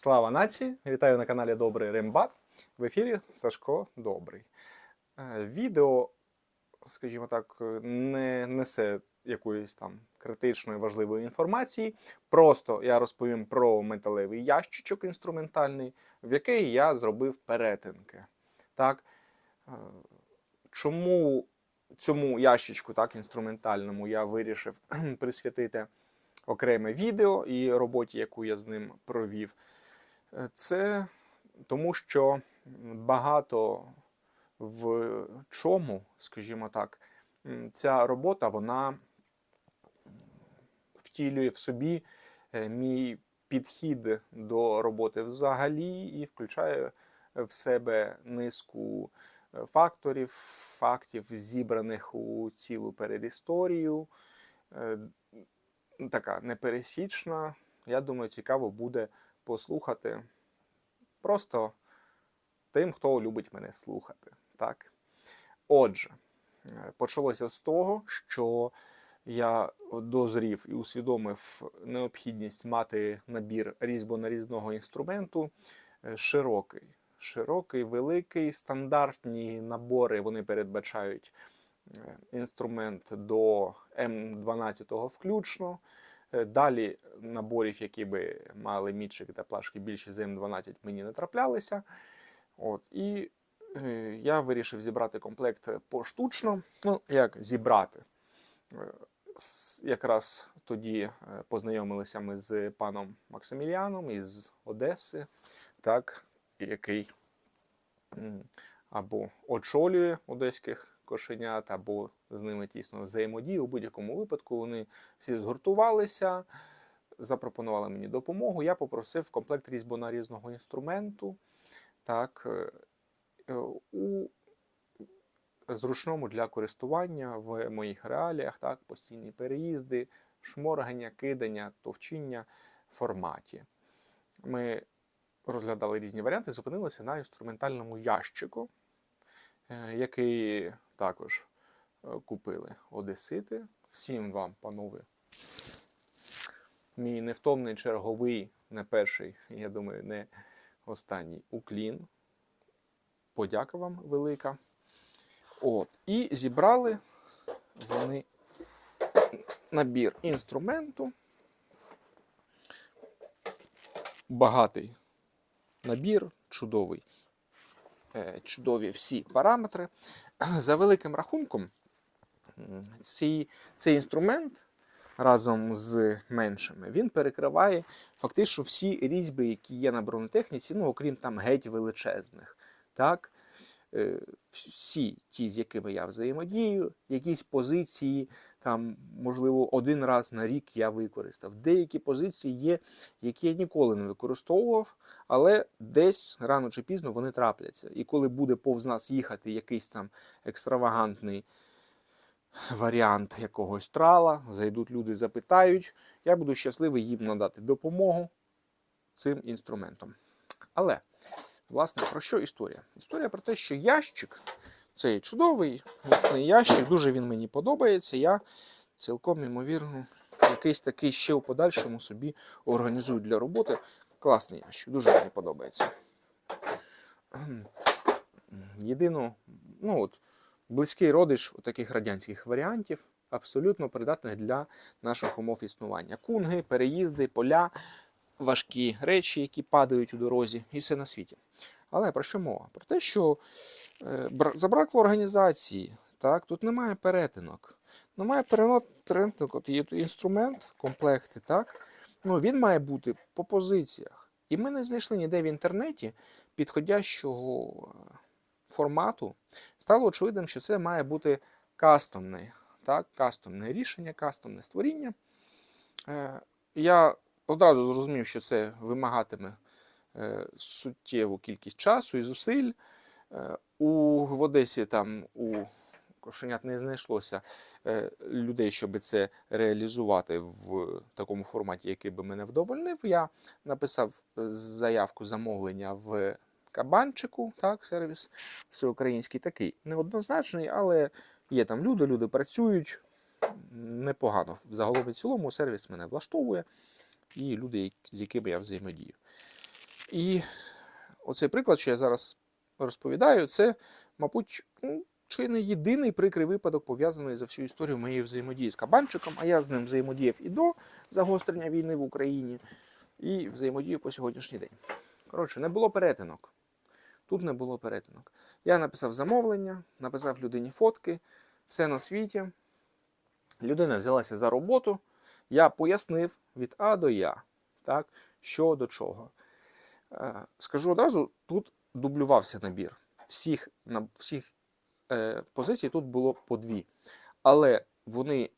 Слава нації! Вітаю на каналі Добрий Рембат. В ефірі Сашко Добрий. Е, Відео, скажімо так, не несе якоїсь там критичної важливої інформації. Просто я розповім про металевий ящичок інструментальний, в який я зробив перетинки. Так? Е, Чому цьому ящичку, так, інструментальному, я вирішив присвятити окреме відео і роботі, яку я з ним провів. Е, Це тому, що багато в чому, скажімо так, ця робота вона втілює в собі е, мій підхід до роботи взагалі і включає в себе низку е, факторів, фактів, зібраних у цілу передісторію. Така непересічна. Я думаю, цікаво буде послухати просто тим, хто любить мене слухати. Так? Отже, е, почалося з того, що я дозрів і усвідомив необхідність мати набір різьбонарізного інструменту е, широкий. Широкий, великий, стандартні набори вони передбачають е, інструмент до М12 включно. Е, Далі наборів, які би мали мітчик та плашки більше з М12, мені не траплялися. От, і е, я вирішив зібрати комплект поштучно. Ну, як зібрати? Е, Якраз тоді познайомилися ми з паном Максиміліаном із Одеси, так, який або очолює одеських кошенят, або з ними тісно взаємодіє. У будь-якому випадку вони всі згуртувалися, запропонували мені допомогу. Я попросив комплект різьбонарізного інструменту. Так, е, е, у зручному для користування в моїх реаліях, так, постійні переїзди, шморгання, кидання, товчіння форматі. Ми розглядали різні варіанти, зупинилися на інструментальному ящику, е, який також е, купили одесити. Всім вам, панове, мій невтомний черговий, не перший, я думаю, не останній уклін. Подяка вам велика. От. І зібрали вони набір інструменту. Багатий набір, чудовий. Е, Чудові всі параметри. За великим рахунком, ці, цей інструмент разом з меншими він перекриває фактично всі різьби, які є на бронетехніці, ну, окрім там геть величезних. Так? Е, всі ті, з якими я взаємодію, якісь позиції, там, можливо, один раз на рік я використав. Деякі позиції є, які я ніколи не використовував, але десь рано чи пізно вони трапляться. І коли буде повз нас їхати якийсь там екстравагантний варіант якогось трала, зайдуть люди, запитають, я буду щасливий їм надати допомогу цим інструментом. Але Власне, про що історія? Історія про те, що ящик, цей чудовий міцний ящик, дуже він мені подобається. Я цілком ймовірно якийсь такий ще у подальшому собі організую для роботи. Класний ящик, дуже мені подобається. Єдино, ну от, близький родич таких радянських варіантів, абсолютно придатних для наших умов існування. Кунги, переїзди, поля, важкі речі, які падають у дорозі, і все на світі. Але про що мова? Про те, що забракло організації, так, тут немає перетинок. Немає перетинок, от є інструмент, комплекти, так, ну, він має бути по позиціях. І ми не знайшли ніде в інтернеті підходящого е, формату. Стало очевидним, що це має бути кастомне, так, кастомне рішення, кастомне створіння. Е, Я одразу зрозумів, що це вимагатиме е, суттєву кількість часу і зусиль. У в Одесі там у кошенят не знайшлося е, людей, щоб це реалізувати в такому форматі, який би мене вдовольнив. Я написав е, заявку замовлення в кабанчику, так, сервіс всеукраїнський такий неоднозначний, але є там люди, люди працюють непогано. Загалом і цілому сервіс мене влаштовує і люди, з якими я взаємодію. І оцей приклад, що я зараз розповідаю, це, мабуть, ну, чи не єдиний прикрий випадок, пов'язаний за всю історію моєї взаємодії з кабанчиком, а я з ним взаємодіяв і до загострення війни в Україні, і взаємодію по сьогоднішній день. Коротше, не було перетинок. Тут не було перетинок. Я написав замовлення, написав людині фотки, все на світі. Людина взялася за роботу. Я пояснив від А до Я, так, що до чого. Е, Скажу одразу, тут дублювався набір. Всіх, на всіх е, позицій тут було по дві. Але вони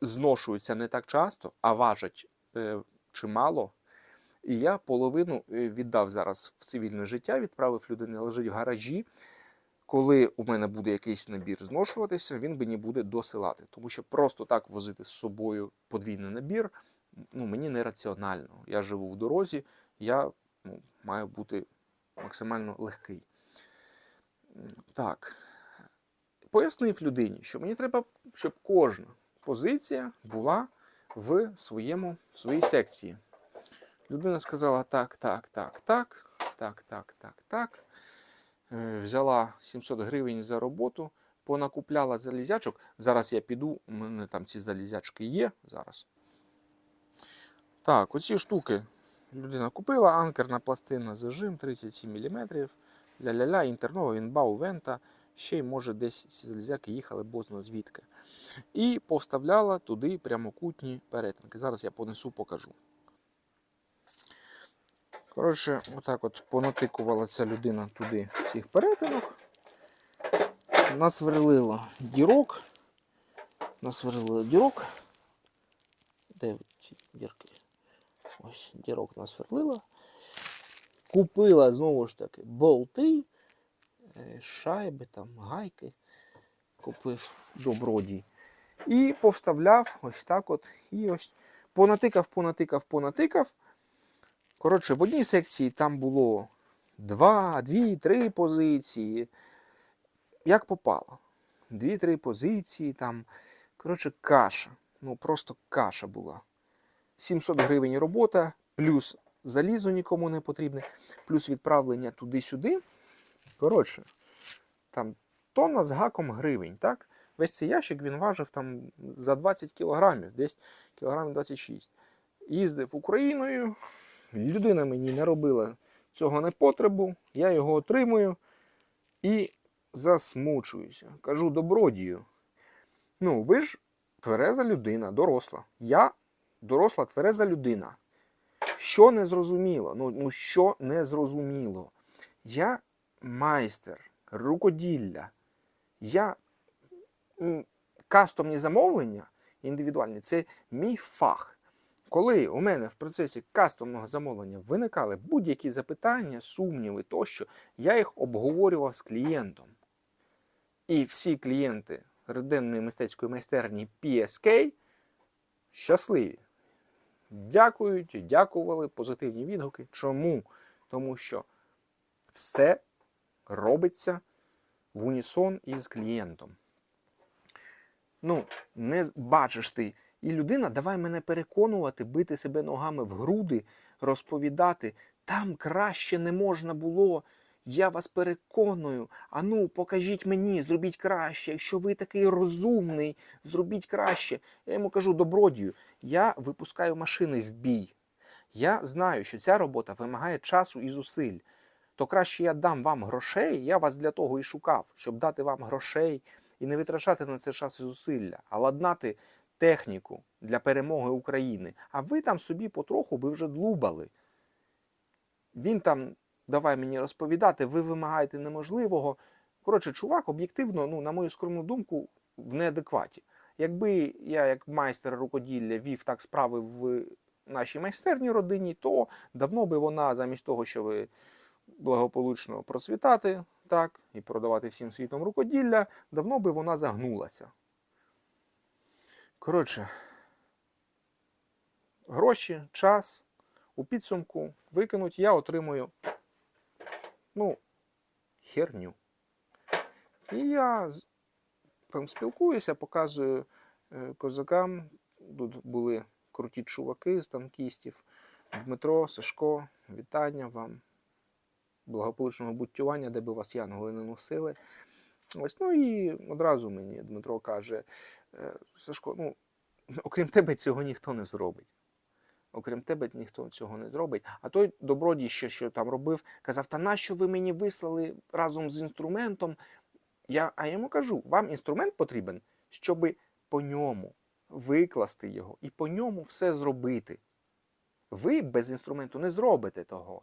зношуються не так часто, а важать е, чимало. І я половину е, віддав зараз в цивільне життя, відправив людині лежить в гаражі. Коли у мене буде якийсь набір зношуватися, він мені буде досилати. Тому що просто так возити з собою подвійний набір ну, мені нераціонально. Я живу в дорозі, я ну, маю бути максимально легкий. Так. Пояснив людині, що мені треба, щоб кожна позиція була в своєму, в своїй секції. Людина сказала так, так, так, так, так, так, так, так. Е, Взяла 700 гривень за роботу, понакупляла залізячок. Зараз я піду, у мене там ці залізячки є зараз. Так, оці штуки людина купила, анкерна пластина зажим 37 мм. Ля-ля-ля, інтернова, інбау, вента. Ще й може десь ці залізяки їхали, бозна звідки. І повставляла туди прямокутні перетинки. Зараз я понесу, покажу. Коротше, отак от понатикувала ця людина туди цих перетинок. Насверлила дірок. Насверлила дірок. Де ці дірки? Ось дірок насверлила. Купила знову ж таки болти, е, шайби, там, гайки. Купив добродій. І повставляв ось так от. І ось понатикав, понатикав, понатикав. Коротше, в одній секції там було два, дві, три позиції. Як попало. Дві-три позиції там. Коротше, каша. Ну, просто каша була. 700 гривень робота, плюс залізо нікому не потрібне, плюс відправлення туди-сюди. Коротше, там тонна з гаком гривень. так? Весь цей ящик він важив там за 20 кілограмів, десь кілограмів 26. Їздив Україною, людина мені не робила цього непотребу, я його отримую і засмучуюся. Кажу добродію. Ну, ви ж твереза людина, доросла. Я доросла твереза людина. Що не зрозуміло? Ну, ну що не зрозуміло? Я майстер рукоділля. Я кастомні замовлення індивідуальні це мій фах. Коли у мене в процесі кастомного замовлення виникали будь-які запитання, сумніви тощо, я їх обговорював з клієнтом. І всі клієнти родинної мистецької майстерні PSK щасливі. Дякують, дякували, позитивні відгуки. Чому? Тому що все робиться в унісон із клієнтом. Ну, не бачиш ти. І людина, давай мене переконувати, бити себе ногами в груди, розповідати. Там краще не можна було. Я вас переконую. Ану, покажіть мені, зробіть краще. Якщо ви такий розумний, зробіть краще. Я йому кажу, добродію, я випускаю машини в бій. Я знаю, що ця робота вимагає часу і зусиль. То краще я дам вам грошей, я вас для того і шукав, щоб дати вам грошей і не витрачати на це час і зусилля, а ладнати техніку для перемоги України. А ви там собі потроху би вже длубали. Він там, давай мені розповідати, ви вимагаєте неможливого. Коротше, чувак, об'єктивно, ну, на мою скромну думку, в неадекваті. Якби я, як майстер рукоділля, вів так справи в нашій майстерній родині, то давно би вона, замість того, щоб благополучно процвітати так, і продавати всім світом рукоділля, давно би вона загнулася. Коротше, гроші, час у підсумку викинуть, я отримую, ну, херню. І я там спілкуюся, показую е, козакам. Тут були круті чуваки з танкістів. Дмитро, Сашко, вітання вам. Благополучного буттювання, де би вас янголи не носили. Ось, ну і одразу мені Дмитро каже: «Е, Сашко, ну, окрім тебе цього ніхто не зробить. Окрім тебе ніхто цього не зробить. А той добродій, ще що там робив, казав: Та нащо ви мені вислали разом з інструментом? Я, а я йому кажу: вам інструмент потрібен, щоб по ньому викласти його і по ньому все зробити. Ви без інструменту не зробите того.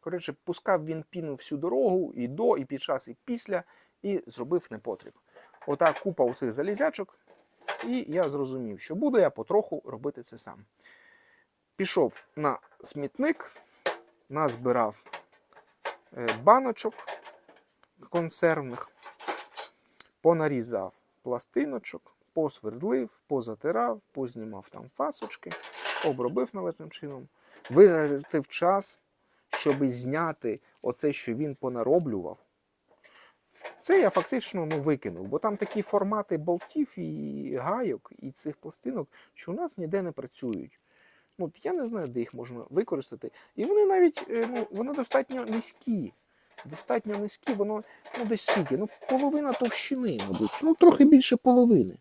Коротше, пускав він піну всю дорогу, і до, і під час, і після, і зробив непотріб. Отак купа оцих залізячок, і я зрозумів, що буду я потроху робити це сам. Пішов на смітник, назбирав е, баночок консервних, понарізав пластиночок, посвердлив, позатирав, познімав там фасочки, обробив належним чином, витратив час, щоб зняти оце, що він понароблював. Це я фактично ну, викинув, бо там такі формати болтів і гайок, і цих пластинок, що у нас ніде не працюють. Ну, от я не знаю, де їх можна використати. І вони навіть е, ну, вони достатньо низькі. Достатньо низькі, воно ну, десь скільки? Ну, половина товщини, мабуть. Ну, трохи більше половини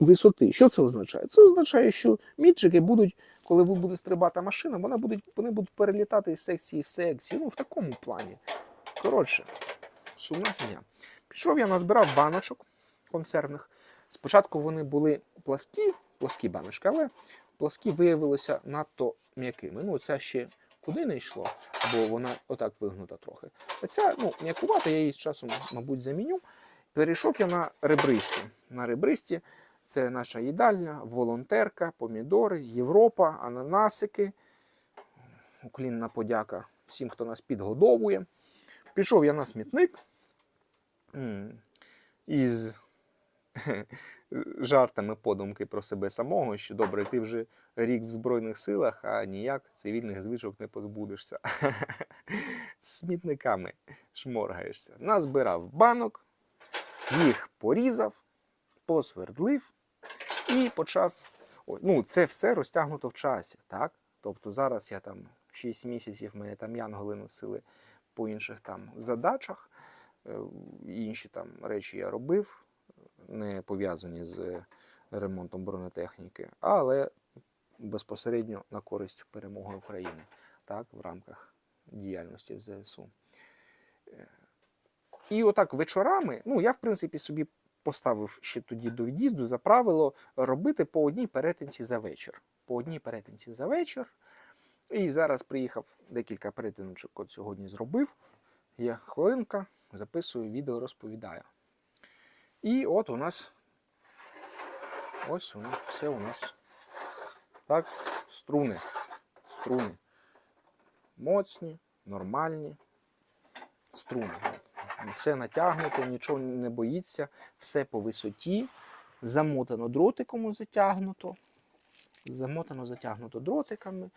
висоти. Що це означає? Це означає, що мітчики будуть, коли ви буде стрибати машина, вона будуть, вони будуть перелітати із секції в секцію. Ну, в такому плані. Коротше, сумна фігня. Пішов я назбирав баночок консервних. Спочатку вони були пласкі, пласкі баночки, але пласкі виявилися надто м'якими. Ну, це ще куди не йшло, бо вона отак вигнута трохи. А ця, ну, м'якувата, я її з часом, мабуть, заміню. Перейшов я на ребристі. На ребристі це наша їдальня, волонтерка, помідори, Європа, ананасики. Уклінна подяка всім, хто нас підгодовує. Пішов я на смітник із жартами подумки про себе самого, що добре, ти вже рік в Збройних силах, а ніяк цивільних звичок не позбудешся. Смітниками шморгаєшся. Назбирав банок, їх порізав, посвердлив і почав. Ну, це все розтягнуто в часі, так? Тобто зараз я там 6 місяців мене там янголи носили по інших там задачах. Е, Інші там речі я робив, не пов'язані з ремонтом бронетехніки, але безпосередньо на користь перемоги України, так, в рамках діяльності ЗСУ. Е, І отак вечорами, ну я в принципі собі поставив ще тоді до від'їзду за правило робити по одній перетинці за вечір. По одній перетинці за вечір. І зараз приїхав декілька перетиночок, от сьогодні зробив. Я хвилинка, записую відео, розповідаю. І от у нас ось нас все у нас. Так, струни. Струни. Моцні, нормальні. Струни. Все натягнуто, нічого не боїться, все по висоті. Замотано дротиком затягнуто. Замотано, затягнуто дротиками.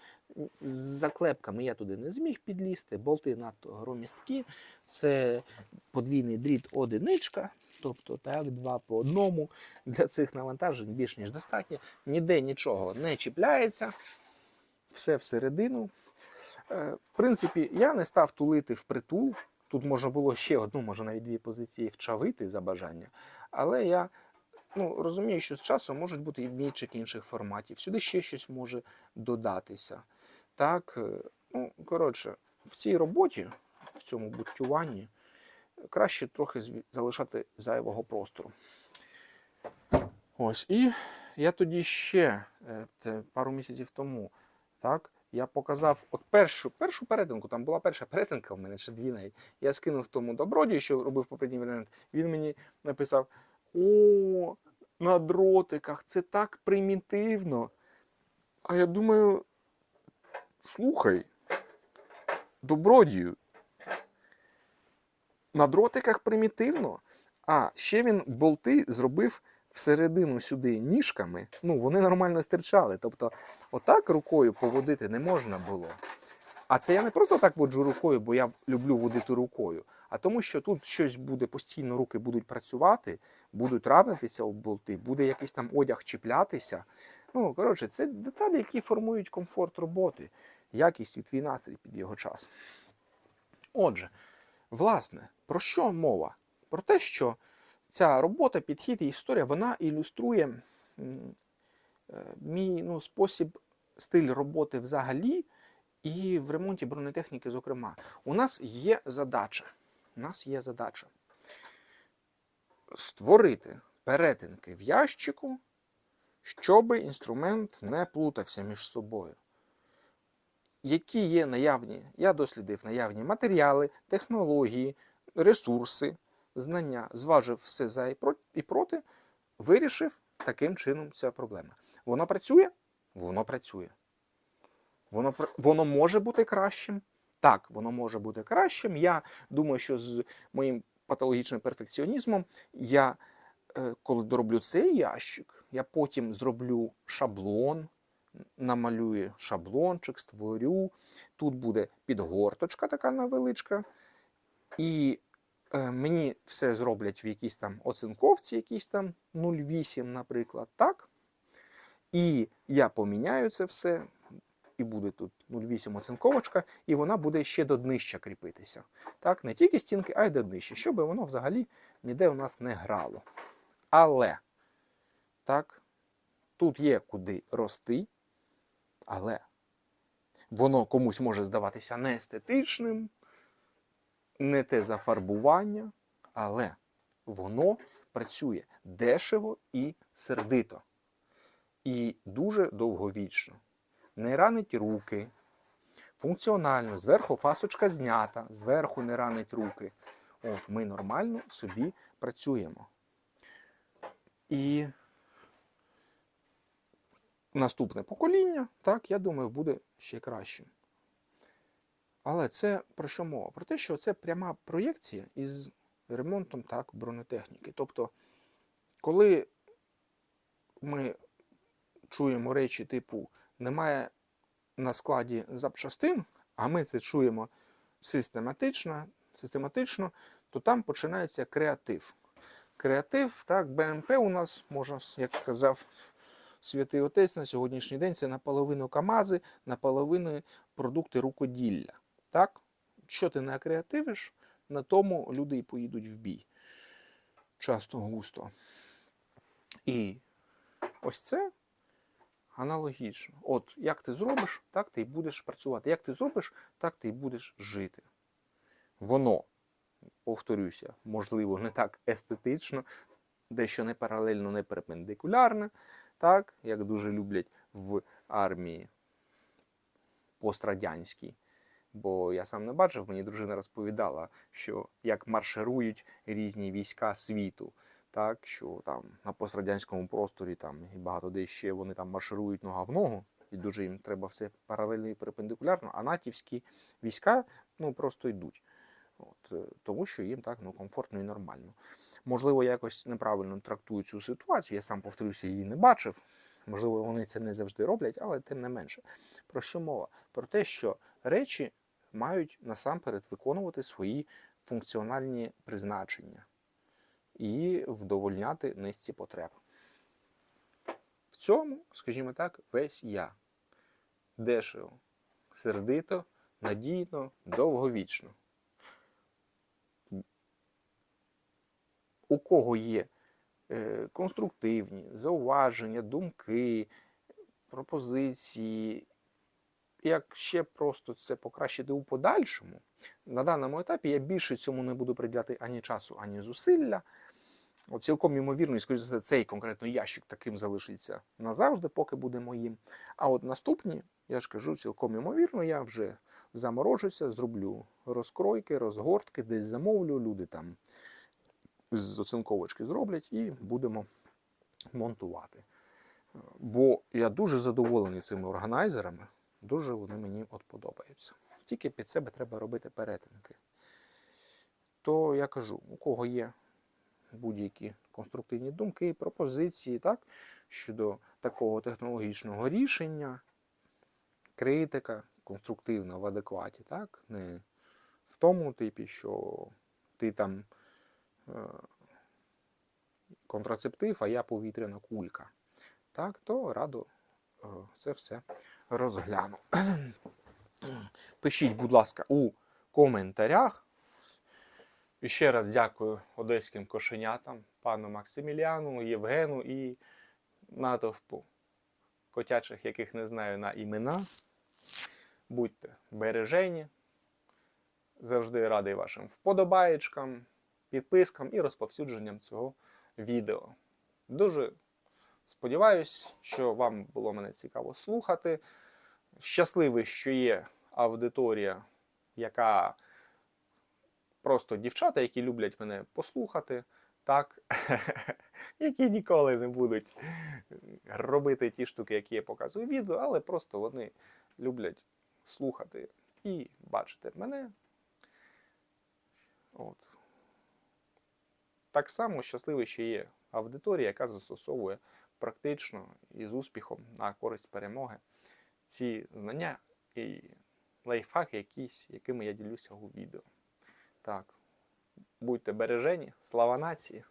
З заклепками я туди не зміг підлізти, болти надто громісткі. Це подвійний дріт одиничка, тобто так, два по одному. Для цих навантажень більш ніж достатньо. Ніде нічого не чіпляється. Все всередину. Е, В принципі, я не став тулити впритул. Тут можна було ще одну, може навіть дві позиції вчавити за бажання. Але я ну, розумію, що з часом можуть бути і мічики інших форматів. Сюди ще щось може додатися. Так, е, ну, коротше, в цій роботі, в цьому буттюванні, краще трохи залишати зайвого простору. Ось, і я тоді ще, е, це пару місяців тому, так, я показав от першу, першу перетинку, там була перша перетинка в мене, ще дві навіть. Я скинув тому добродію, що робив попередній варіант. Він мені написав: О, на дротиках, це так примітивно. А я думаю, слухай, добродію. На дротиках примітивно. А ще він болти зробив всередину сюди ніжками. Ну, вони нормально стирчали. Тобто, отак рукою поводити не можна було. А це я не просто так воджу рукою, бо я люблю водити рукою, а тому, що тут щось буде постійно, руки будуть працювати, будуть ранитися об болти, буде якийсь там одяг чіплятися. Ну, коротше, це деталі, які формують комфорт роботи, якість і твій настрій під його час. Отже, власне, про що мова? Про те, що ця робота, підхід і історія, вона ілюструє е, мій ну, спосіб, стиль роботи взагалі і в ремонті бронетехніки, зокрема. У нас є задача. У нас є задача створити перетинки в ящику, щоб інструмент не плутався між собою. Які є наявні, я дослідив наявні матеріали, технології, ресурси, знання, зважив все за і проти, вирішив таким чином ця проблема. Воно працює? Воно працює. Воно, воно може бути кращим. Так, воно може бути кращим. Я думаю, що з моїм патологічним перфекціонізмом я, е, коли дороблю цей ящик, я потім зроблю шаблон, намалюю шаблончик, створю. Тут буде підгорточка така невеличка. І мені все зроблять в якійсь там оцинковці, якійсь там 0,8, наприклад, так? І я поміняю це все, і буде тут 0,8 оцинковочка, і вона буде ще до днища кріпитися. Так, не тільки стінки, а й до днища, щоб воно взагалі ніде у нас не грало. Але, так, тут є куди рости, але воно комусь може здаватися неестетичним, не те зафарбування, але воно працює дешево і сердито. І дуже довговічно. Не ранить руки. Функціонально, зверху фасочка знята, зверху не ранить руки. От, ми нормально собі працюємо. І наступне покоління, так, я думаю, буде ще кращим. Але це про що мова? Про те, що це пряма проєкція із ремонтом так, бронетехніки. Тобто, коли ми чуємо речі типу немає на складі запчастин, а ми це чуємо систематично, систематично, то там починається креатив. Креатив, так, БМП у нас, можна, як казав святий отець на сьогоднішній день, це наполовину КАМАЗи, наполовину продукти рукоділля. Так? Що ти не креативиш, на тому люди і поїдуть в бій. Часто густо. І ось це аналогічно. От як ти зробиш, так ти і будеш працювати. Як ти зробиш, так ти і будеш жити. Воно, повторюся, можливо, не так естетично, дещо не паралельно, не перпендикулярне, так, як дуже люблять в армії пострадянській. Бо я сам не бачив, мені дружина розповідала, що як марширують різні війська світу. Так, що там на пострадянському просторі там і багато де ще вони там марширують нога в ногу, і дуже їм треба все паралельно і перпендикулярно, а натівські війська ну, просто йдуть. От, е, тому що їм так ну, комфортно і нормально. Можливо, якось неправильно трактую цю ситуацію, я сам повторюся, її не бачив. Можливо, вони це не завжди роблять, але тим не менше. Про що мова? Про те, що речі мають насамперед виконувати свої функціональні призначення і вдовольняти низці потреб. В цьому, скажімо так, весь я. Дешево, сердито, надійно, довговічно. У кого є е, конструктивні зауваження, думки, пропозиції, як ще просто це покращити у подальшому, на даному етапі я більше цьому не буду приділяти ані часу, ані зусилля. От цілком ймовірно, і скоріше за цей конкретно ящик таким залишиться назавжди, поки буде моїм. А от наступні, я ж кажу, цілком ймовірно, я вже заморожуся, зроблю розкройки, розгортки, десь замовлю, люди там з оцинковочки зроблять і будемо монтувати. Бо я дуже задоволений цими органайзерами, дуже вони мені от подобаються. Тільки під себе треба робити перетинки. То я кажу, у кого є будь-які конструктивні думки, пропозиції так, щодо такого технологічного рішення, критика, конструктивна в адекваті, так? Не в тому типі, що ти там е, контрацептив, а я повітряна кулька. Так, то радо це все розгляну. Пишіть, будь ласка, у коментарях. І ще раз дякую одеським кошенятам, пану Максиміліану, Євгену і натовпу котячих, яких не знаю на імена. Будьте бережені. Завжди радий вашим вподобаєчкам, підпискам і розповсюдженням цього відео. Дуже сподіваюсь, що вам було мене цікаво слухати. Щасливий, що є аудиторія, яка просто дівчата, які люблять мене послухати, так, які ніколи не будуть робити ті штуки, які я показую в відео, але просто вони люблять слухати і бачити мене. От. Так само щасливий, що є аудиторія, яка застосовує практично і з успіхом на користь перемоги ці знання і лайфхаки, якісь, якими я ділюся у відео. Так, будьте бережені, слава нації!